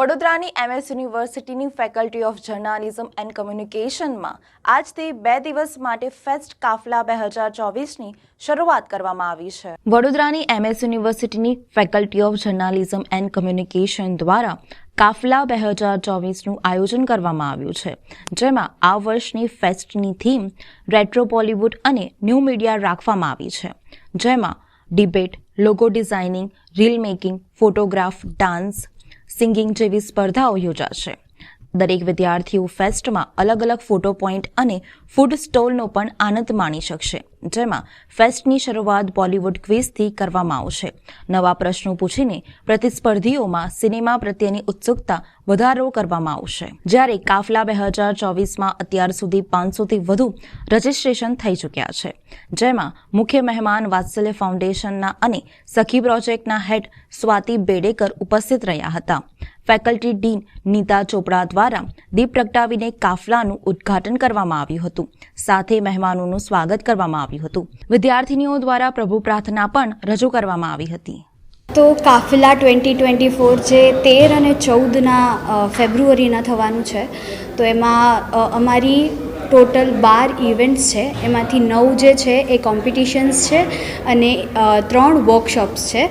વડોદરાની એમએસ યુનિવર્સિટીની faculty of journalism and કમ્યુનિકેશનમાં આજથી બે દિવસ માટે ફેસ્ટ કાફલા બે હજાર ચોવીસની શરૂઆત કરવામાં આવી છે. વડોદરાની એમએસ યુનિવર્સિટીની faculty of journalism and communication દ્વારા કાફલા બે હજાર ચોવીસનું આયોજન કરવામાં આવ્યું છે, જેમાં આ વર્ષની ફેસ્ટની થીમ રેટ્રો બોલિવૂડ અને ન્યૂ મીડિયા રાખવામાં આવી છે, જેમાં debate, logo designing, reel making, photograph, dance singing જેવી સ્પર્ધાઓ યોજાશે. દરેક વિદ્યાર્થીઓ ફેસ્ટમાં અલગ અલગ ફોટો પોઈન્ટ અને ફૂડ સ્ટોલનો પણ આનંદ માણી શકશે. જેમાં ફેસ્ટની શરૂઆત બોલિવૂડ ક્વિઝથી કરવામાં આવશે. નવા પ્રશ્નો પૂછીને પ્રતિસ્પર્ધીઓમાં સિનેમા પ્રત્યેની ઉત્સુકતા વધારો કરવામાં આવશે. જ્યારે કાફલા બે હજાર ચોવીસમાં અત્યાર સુધી પાંચસોથી વધુ રજીસ્ટ્રેશન થઈ ચૂક્યા છે, જેમાં મુખ્ય મહેમાન વાત્સલ્ય ફાઉન્ડેશનના અને સખી પ્રોજેક્ટના હેડ સ્વાતિ બેડેકર ઉપસ્થિત રહ્યા હતા. ફેકલ્ટી ડીન નીતા ચોપડા દ્વારા દીપ પ્રગટાવીને કાફલાનું ઉદ્ઘાટન કરવામાં આવ્યું હતું. સાથે મહેમાનોનું સ્વાગત કરવામાં આવ્યું હતું. વિદ્યાર્થીનીઓ દ્વારા પ્રભુ પ્રાર્થના પણ રજૂ કરવામાં આવી હતી. તો કાફિલા ટ્વેન્ટી ટ્વેન્ટી ફોર જે તેર અને ચૌદના ફેબ્રુઆરીના થવાનું છે, તો એમાં અમારી ટોટલ બાર ઇવેન્ટ્સ છે. એમાંથી નવ જે છે એ કોમ્પિટિશન્સ છે અને ત્રણ વર્કશોપ્સ છે.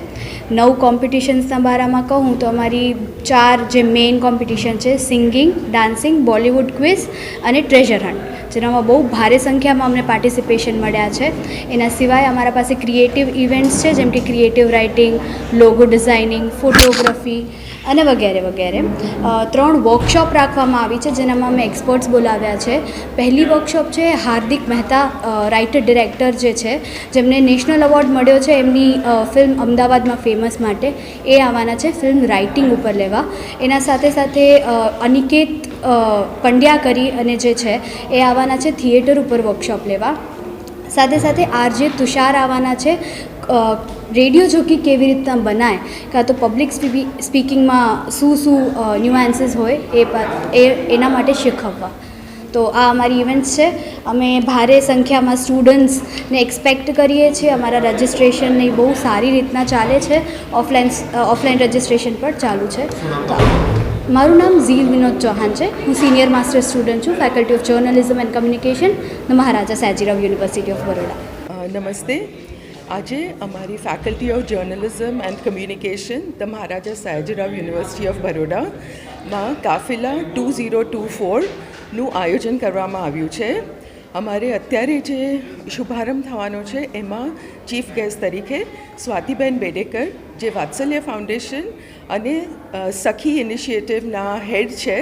નવ કોમ્પિટિશન્સના બારામાં કહું તો અમારી ચાર જે મેઇન કોમ્પિટિશન છે, સિંગિંગ, ડાન્સિંગ, બોલિવૂડ ક્વિઝ અને ટ્રેઝર હન્ટ. જેનામાં બહુ ભારે સંખ્યામાં અમને પાર્ટિસિપેશન મળ્યા છે. એના સિવાય અમારા પાસે ક્રિએટિવ ઇવેન્ટ્સ છે, જેમ કે creative writing logo designing photography અને વગેરે વગેરે. ત્રણ વર્કશોપ રાખવામાં આવી છે, જેનામાં અમે એક્સપર્ટ્સ બોલાવ્યા છે. પહેલી વર્કશોપ છે હાર્દિક મહેતા રાઇટર ડિરેક્ટર જે છે, જેમને નેશનલ એવોર્ડ મળ્યો છે એમની ફિલ્મ અમદાવાદમાં ફેમસ માટે. એ આવવાના છે ફિલ્મ રાઇટિંગ ઉપર લેવા. એના સાથે સાથે અનિકેત પંડ્યા કરી અને જે છે એ આવવાના છે થિયેટર ઉપર વર્કશોપ લેવા. સાથે સાથે આરજે તુષાર આવવાના છે રેડિયો જોકી કેવી રીતના બનાય, કાં તો પબ્લિક સ્પીકિંગમાં શું શું ન્યુઆન્સીસ હોય એ એ, એના માટે શીખવવા. તો આ અમારી ઇવેન્ટ્સ છે. અમે ભારે સંખ્યામાં સ્ટુડન્ટ્સને એક્સપેક્ટ કરીએ છીએ. અમારા રજિસ્ટ્રેશન ને બહુ સારી રીતના ચાલે છે. ઓફલાઈન ઓફલાઈન રજિસ્ટ્રેશન પણ ચાલુ છે. તો મારું નામ ઝીલ વિનોદ ચૌહાણ છે. હું સિનિયર માસ્ટર સ્ટુડન્ટ છું faculty of journalism and communication Maharaja Sayajirao University of Baroda namaste. આજે અમારી faculty of journalism and communication the Maharaja Sayajirao University of બરોડામાં Kafila two zero two ફોરનું આયોજન કરવામાં આવ્યું છે. અમારે અત્યારે જે શુભારંભ થવાનો છે, એમાં ચીફ ગેસ્ટ તરીકે સ્વાતિબેન બેડેકર, જે વાત્સલ્ય ફાઉન્ડેશન અને સખી ઇનિશિયેટિવના હેડ છે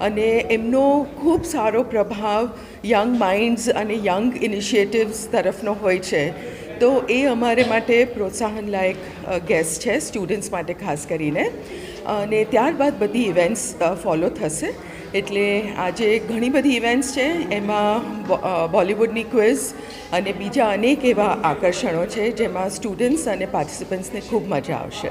અને એમનો ખૂબ સારો પ્રભાવ યંગ માઇન્ડ્સ અને યંગ ઇનિશિયેટિવ્સ તરફનો હોય છે. તો એ અમારે માટે પ્રોત્સાહનલાયક ગેસ્ટ છે સ્ટુડન્ટ્સ માટે ખાસ કરીને. અને ત્યારબાદ બધી ઇવેન્ટ્સ ફોલો થશે. એટલે આજે ઘણી બધી ઇવેન્ટ્સ છે. એમાં બોલીવુડની ક્વિઝ અને બીજા અનેક એવા આકર્ષણો છે, જેમાં સ્ટુડન્ટ્સ અને પાર્ટિસિપન્ટ્સને ખૂબ મજા આવશે.